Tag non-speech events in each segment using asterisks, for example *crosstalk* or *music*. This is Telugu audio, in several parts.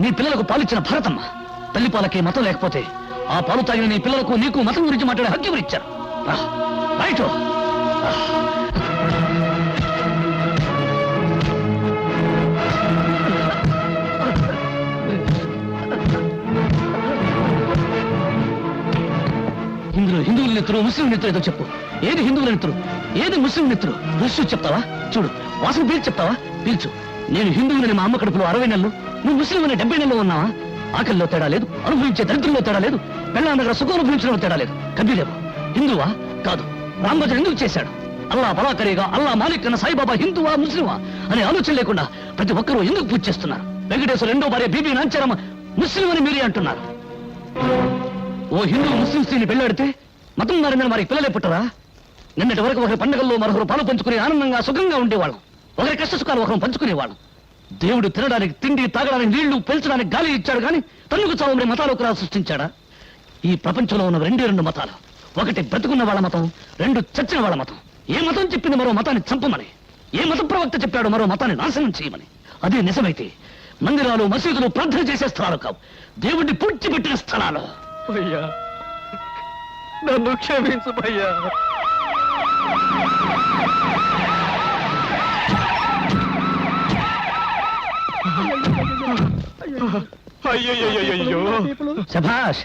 నీ పిల్లలకు పాలిచ్చిన ఫారతమ్మ తల్లిపాలకి మతం లేకపోతే ఆ పాలు తాగిన నీ పిల్లలకు నీకు మతం గురించి మాట్లాడే హక్కు ఎవరు ఇచ్చారు? రైట్ ఇందులో హిందువుల నెత్తురు ముస్లిం నెత్తురు ఏదో చెప్పు. ఏది హిందువుల నెత్తురు? ఏది ముస్లిం నెత్తురు? రస్సు చెప్తావా? చూడు వాసన పీల్చి చెప్తావా? పీల్చు. నేను హిందువులని మా అమ్మ కడుపులో అరవై నెలలు నువ్వు ముస్లిం అనే డెబ్బై నెలలో ఉన్నావా? ఆకలిలో తేడా లేదు అనుభవించే దరిద్రంలో తేడా లేదు పెళ్ళ దగ్గర సుఖం అనుభవించడంలో తేడా లేదు. కబీలేవు హిందువా? కాదు. రాంభజన్ ఎందుకు చేశాడు? అల్లా బలాకరిగా అల్లా మాలిక్ అన్న సాయిబాబా హిందువా ముస్లిమా అనే ఆలోచన లేకుండా ప్రతి ఒక్కరూ ఎందుకు పూజ చేస్తున్నారు? వెంకటేశ్వర రెండో భార్య బీబీ నాంచారమ్మ ముస్లిం అని మీరే అంటున్నారు. ఓ హిందూ ముస్లిం స్త్రీని పెళ్ళాడితే మతం మారిందని మరి పిల్లలే పుట్టరా? నిన్నటి వరకు ఒకరి పండుగల్లో మరొకరు పాలు పంచుకుని ఆనందంగా సుఖంగా ఉండేవాళ్ళం. ఒకరి కష్ట సుఖాలు ఒకరు పంచుకునేవాళ్ళం. దేవుడు తినడానికి తిండి తాగడానికి నీళ్ళు పెంచడానికి గాలి ఇచ్చాడు కానీ తన్నుకు చావమని మతాలు సృష్టించాడా? ఈ ప్రపంచంలో ఉన్న రెండే రెండు మతాలు. ఒకటి బ్రతుకున్న వాళ్ళ మతం రెండు చచ్చిన వాళ్ళ మతం. ఏ మతం చెప్పింది మరో మతాన్ని చంపమని? ఏ మత ప్రవక్త చెప్పాడు మరో మతాన్ని నాశనం చేయమని? అదే నిజమైతే మందిరాలు మసీదులు ప్రార్థన చేసే స్థలాలు కావు. దేవుడిని పూడ్చిపెట్టిన స్థలాలు. అయ్యా నన్ను క్షమించు అయ్యో శభాష్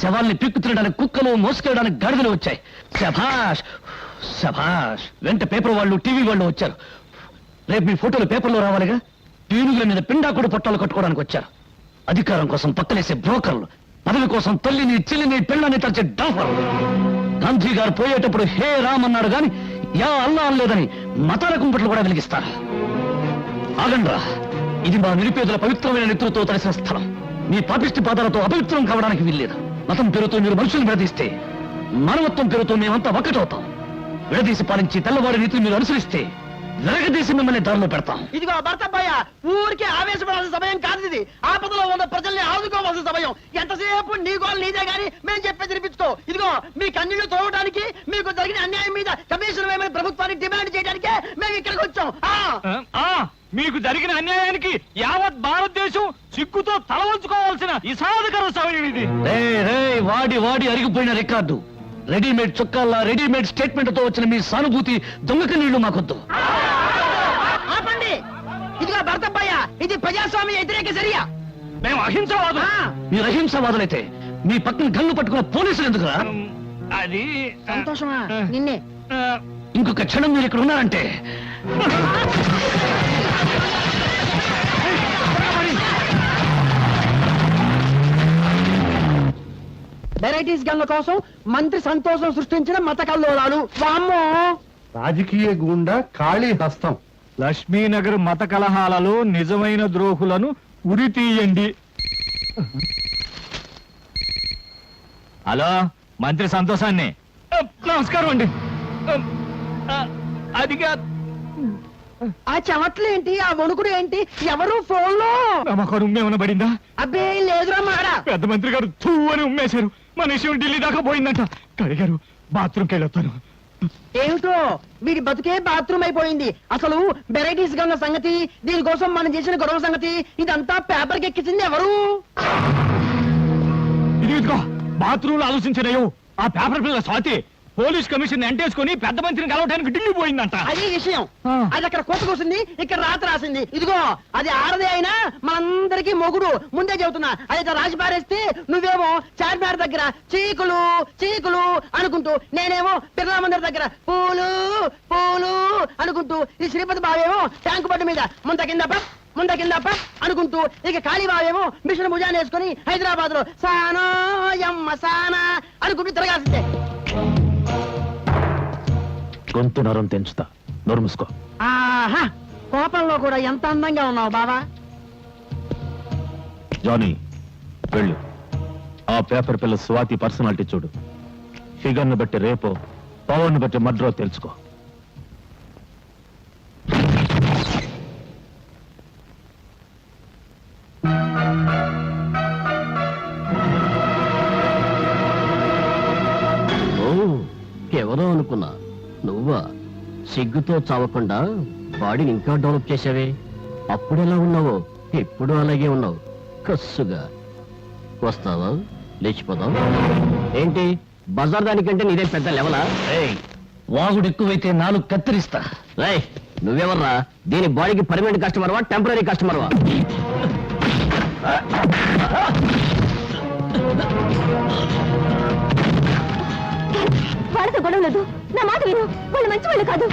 శవాల్ని పిక్కు తినడానికి కుక్కలు మోసుకెళ్ళడానికి గడదలు వచ్చాయి. శభాష్ శభాష్. వెంట పేపర్ వాళ్ళు టీవీ వాళ్ళు వచ్చారు. రేపు మీ ఫోటోలు పేపర్లో రావాలిగా? పీనుగుల మీద పిండాకుడు పొట్టాలు కట్టుకోవడానికి వచ్చారు. అధికారం కోసం పక్కలేసే బ్రోకర్లు పదవి కోసం తల్లిని చెల్లిని పిల్లని తరిచే డాఫర్లు గాంధీ గారు పోయేటప్పుడు హే రామ్ అన్నాడు గాని యా అల్లా అనలేదని మతాల కుంపట్లు కూడా వెలిగిస్తారు. ఆగండ్రా. ఇది మా నిరుపేదల పవిత్రమైన నెత్తులతో తడిసిన స్థలం. మీ పాపిష్టి పాదాలతో అపవిత్రం కావడానికి వీల్లేదు. మతం పేరుతో మీరు మనుషులు విడదీస్తే మానవత్వం పేరుతో మేమంతా ఒక్కటవుతాం. విడదీసి పాలించి తెల్లవారి నీతిని మీరు అనుసరిస్తే వెరగదీసి మిమ్మల్ని దారిలో పెడతాం. ఇదిగో భర్తబ్బయ్య ఊరికే ఆవేశపడాల్సిన సమయం కాదు ఇది. ఆపదలో ఉన్న ప్రజల్ని ఆదుకోవాల్సిన సమయం. ఎంతసేపు నీ గోల్ నీదే గాని మేము చెప్పేది వినిపించుకో. ఇదిగో మీ కన్నీళ్ళు తోవడానికి మీకు జరిగిన అన్యాయం మీద కమిషన్ వేయమని ప్రభుత్వాన్ని డిమాండ్ చేయడానికే మేము ఇక్కడికి వచ్చాం. మీకు జరిగిన అన్యాయానికి యావత్ భారతదేశం సిగ్గుతో తల వంచుకోవాల్సిన ఇసాదకర సమయం ఇది. వాడి వాడి అరిగిపోయిన రికార్డు. రెడీమేడ్ చొక్కాల్లా రెడీమేడ్ స్టేట్మెంట్తో వచ్చిన మీ సానుభూతి దొంగక నీళ్ళు మాకొద్దు. ఆపండి. ఇదిగో భర్తబ్బయ్య ఇది ప్రజాస్వామ్య వ్యతిరేక చర్య. మేము అహింసవాదు ఆ, మీరు అహింసావాదులైతే మీ పక్కన గన్ను పట్టుకున్న పోలీసులు ఎందుకురా? అది సంతోషమా? నిన్నే. ఇంకొక క్షణం మీరు ఇక్కడ ఉన్నారంటే. వెరైటీస్ గన్ల కోసం మంత్రి సంతోషం సృష్టించిన మత కల్లోలాలు. వామ్మో! రాజకీయ గుండా ఖాళీ హస్తం. లక్ష్మీనగర్ మత కలహాలలో నిజమైన ద్రోహులను ఉరి తీయండి. హలో మంత్రి సంతోషాన్ని. నమస్కారం అండి. అదిగా ఆ చెమట్లు ఏంటి? ఆ వణుకుడు ఏంటి? ఎవరు ఫోన్లో నమ్మకం ఉమ్మేమన్నా పడిందా? అబ్బే లేదురా మాడా పెద్ద మంత్రి గారు తూ అని ఉమ్మేశారు. మన విషయం ఢిల్లీ దాకా పోయిందంట. కడిగారు బాత్రూమ్కి వెళ్ళొస్తాను ఏమిటో? వీడి బతుకే బాత్రూమ్ అయిపోయింది. అసలు వెరైటీస్ గన్న సంగతి దీనికోసం మనం చేసిన గొడవ సంగతి ఇదంతా పేపర్కి ఎక్కించింది ఎవరు? ఇది ఇదిగో బాత్రూమ్ ఆలోచించినయో ఆ పేపర్ పిల్ల స్వాతి. పోలీస్ కమిషన్ ఎంటేసుకుని పెద్ద మంత్రిని కలవడానికి ఢిల్లీ పోయిందంట. అది విషయం. అది అక్కడ కొత్త కూసింది ఇక్కడ రాత రాసింది. ఇదిగో అది ఆడదే అయినా మనందరికీ మొగుడు. ముందే చెబుతున్నా అది రాసి పారేస్తే నువ్వేమో చార్మినార్ దగ్గర చీకులు చీకులు అనుకుంటూ నేనేమో బిర్లా మందిర్ దగ్గర పూలు పూలు అనుకుంటూ ఈ శ్రీపతి బావేమో ట్యాంకు బండి మీద ముంత కింద ముంత కింద అనుకుంటూ ఇక కాళీ బావేమో మిషన్ భుజాన్ని వేసుకుని హైదరాబాద్లో సానా యమ్మ సానా అనుకుంటూ తిరగాల్సిందే. గొంతు నరం తెంచుతా. నోరు మూసుకో. ఆహా కోపంలో కూడా ఎంత అందంగా ఉన్నావు బావా? జానీ వెళ్ళు. ఆ పేపర్ పిల్ల స్వాతి పర్సనాలిటీ చూడు. ఫిగర్ను బట్టి రేపో పవర్ను బట్టి మడ్రో తెలుసుకో. ఓ ఎవరో అనుకున్నా. నువ్వా? సిగ్గుతో చావకుండా బాడీని ఇంకా డెవలప్ చేసావే అప్పుడు ఎలా ఉన్నావో ఇప్పుడు అలాగే ఉన్నావు. కస్సుగా. వస్తావా? లేచిపోదాం. ఏంటి? బజార్ దానికంటే నీదే పెద్ద లెవలా? వాగుడు ఎక్కువైతే నాలుగు కత్తిరిస్తా. రై నువ్వెవర్రా? దీని బాడీకి పర్మనెంట్ కస్టమర్వా టెంపరీ కస్టమర్వా? *laughs* వాళ్ళతో నా మాట విను. వాళ్ళు మంచి వాళ్ళు కాదు